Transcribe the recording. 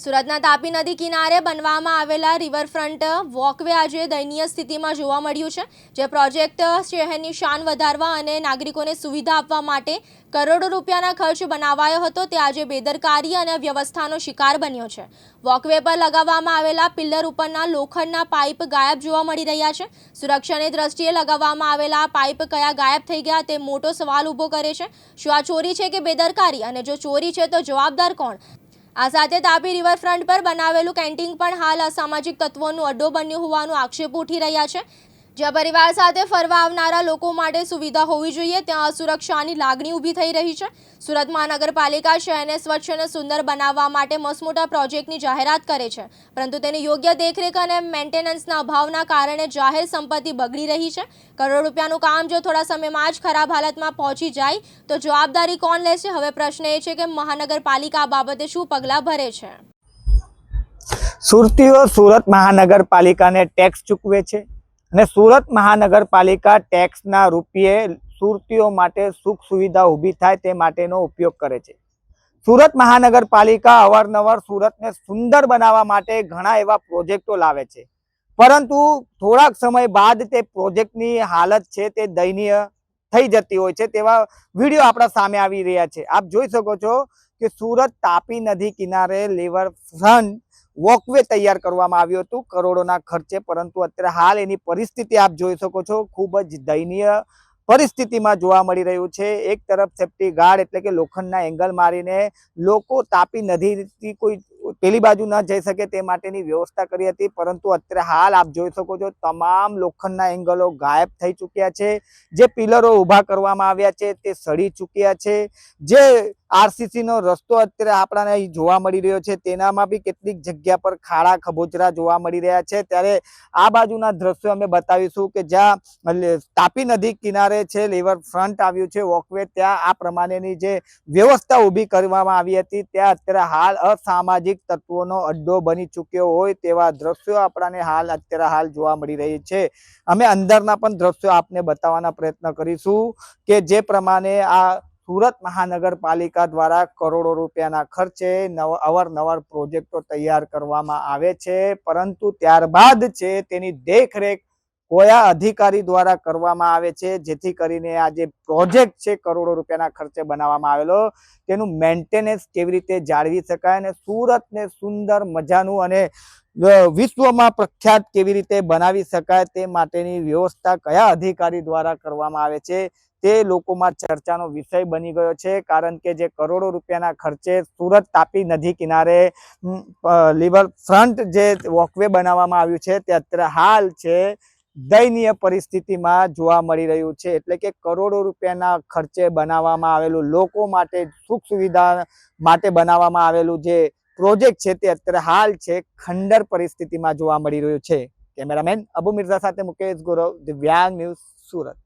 સુરતના તાપી નદી કિનારે બનવામાં આવેલા રિવરફ્રન્ટ વોકવે આજે દયનીય સ્થિતિમાં જોવા મળ્યું છે, જે પ્રોજેક્ટ શહેરની શાન વધારવા અને નાગરિકોને સુવિધા આપવા માટે કરોડો રૂપિયાના ખર્ચ બનાવાયો હતો. તે આજે બેદરકારી અને વ્યવસ્થાનો શિકાર બન્યો છે. વોકવે પર લગાવવામાં આવેલા પિલ્લર ઉપરના લોખંડના પાઇપ ગાયબ જોવા મળી રહ્યા છે. સુરક્ષાની દ્રષ્ટિએ લગાવવામાં આવેલા પાઇપ કયા ગાયબ થઈ ગયા તે મોટો સવાલ ઊભો કરે છે. શું આ ચોરી છે કે બેદરકારી? અને જો ચોરી છે તો જવાબદાર કોણ? આ સાથે તાપી રિવરફ્રન્ટ પર બનાવેલું કેન્ટીન પણ હાલ અસામાજિક તત્વોનું અડ્ડો બન્યું હોવાનું આક્ષેપ ઉઠી રહ્યા છે. જ્યાં પરિવાર સાથે ફરવા આવનારા લોકો માટે સુવિધા હોવી જોઈએ, ત્યાં અસુરક્ષાની લાગણી ઊભી થઈ રહી છે. સુરત મહાનગરપાલિકા શહેરને સ્વચ્છ અને સુંદર બનાવવા માટે મસમોટા પ્રોજેક્ટની જાહેરાત કરે છે. પરંતુ તેની યોગ્ય દેખરેખ અને મેન્ટેનન્સના અભાવના કારણે જાહેર સંપત્તિ બગડી રહી છે. કરોડ રૂપિયાનું કામ જો થોડા સમયમાં જ ખરાબ હાલતમાં પહોંચી જાય, તો જવાબદારી કોણ લેશે? હવે પ્રશ્ન એ છે કે મહાનગરપાલિકા આ બાબતે શું પગલાં ભરે છે? સુરતીઓ સુરત મહાનગરપાલિકાને ટેક્સ ચૂકવે છે. અને સુરત મહાનગરપાલિકા ટેક્સના રૂપિયે સુરતીઓ માટે સુખ સુવિધા ઊભી થાય તે માટેનો ઉપયોગ કરે છે. સુરત મહાનગરપાલિકા અવારનવાર સુરતને સુંદર બનાવવા માટે ઘણા એવા પ્રોજેક્ટો લાવે છે. પરંતુ થોડાક સમય બાદ તે પ્રોજેક્ટની હાલત છે તે દયનીય થઈ જતી હોય છે તેવા વીડિયો આપણા સામે આવી રહ્યા છે. આપ જોઈ શકો છો કે સુરત તાપી નદી કિનારે લેવર ફ્રન્ટ વોકવે તૈયાર કરવામાં આવ્યું હતું. કરોડોના ખર્ચે, પરંતુ અત્યારે હાલ એની પરિસ્થિતિ આપ જોઈ શકો છો. ખૂબ જ દયનીય પરિસ્થિતિમાં જોવા મળી રહ્યું છે. એક તરફ સેફ્ટી ગાર્ડ એટલે કે લોખંડના એંગલ મારીને લોકો તાપી નદીથી કોઈ પેલી બાજુ ન જઈ શકે તે માટેની વ્યવસ્થા કરી હતી, પરંતુ અત્યારે હાલ આપ જોઈ શકો છો તમામ લોખંડના એંગલો ગાયબ થઈ ચૂક્યા છે. જે પિલરો ઊભા કરવામાં આવ્યા છે તે સડી ચૂક્યા છે. જે આરસીસીનો રસ્તો અત્યારે આપણાને જોવા મળી રહ્યો છે તેનામાં બી કેટલીક જગ્યા પર ખાડા ખબોચરા જોવા મળી રહ્યા છે. ત્યારે આ બાજુના દ્રશ્યો અમે બતાવીશું કે જ્યાં તાપી નદી કિનારે છે, લેવર ફ્રન્ટ આવ્યું છે, વોકવે ત્યાં આ પ્રમાણેની જે વ્યવસ્થા ઊભી કરવામાં આવી હતી, ત્યાં અત્યારે હાલ અસામાજિક તત્વોનો અડ્ડો બની ચૂક્યો હોય તેવા દ્રશ્યો આપણાને હાલ અત્યારે હાલ જોવા મળી રહી છે. અમે અંદરના પણ દ્રશ્યો આપને બતાવવાના પ્રયત્ન કરીશું કે જે પ્રમાણે આ સુરત મહાનગરપાલિકા દ્વારા કરોડો રૂપિયાના ખર્ચે નવ, અવારનવાર પ્રોજેક્ટો તૈયાર કરવામાં આવે છે. પરંતુ ત્યારબાદ છે તેની દેખરેખ કયા અધિકારી દ્વારા કરવામાં આવે છે? જેથી કરીને આ જે પ્રોજેક્ટ છે, કરોડો રૂપિયાના ખર્ચે બનાવવામાં આવેલો, તેનું મેન્ટેનન્સ કેવી રીતે જાળવી શકાય અને સુરતને સુંદર મજાનું અને વિશ્વમાં પ્રખ્યાત કેવી રીતે બનાવી શકાય તે માટેની વ્યવસ્થા કયા અધિકારી દ્વારા કરવામાં આવે છે? તે લોકોમાં ચર્ચાનો વિષય બની ગયો છે, કારણ કે જે કરોડો રૂપિયાના ખર્ચે સુરત તાપી નદી કિનારે લિવર ફ્રન્ટ જે વોકવે બનાવવામાં આવ્યું છે, તે અત્યારે હાલ છે. દયનીય પરિસ્થિતિમાં જોવા મળી રહ્યું છે. એટલે કે કરોડો રૂપિયાના ખર્ચે બનાવવામાં આવેલું, લોકો માટે સુખ સુવિધા માટે બનાવવામાં આવેલું જે પ્રોજેક્ટ છે તે અત્યારે હાલ છે, ખંડર પરિસ્થિતિમાં જોવા મળી રહ્યું છે. કેમેરામેન અબુ મિર્ઝા સાથે મુકેશ ગૌરવ, દિવ્યાંગ ન્યૂઝ સુરત.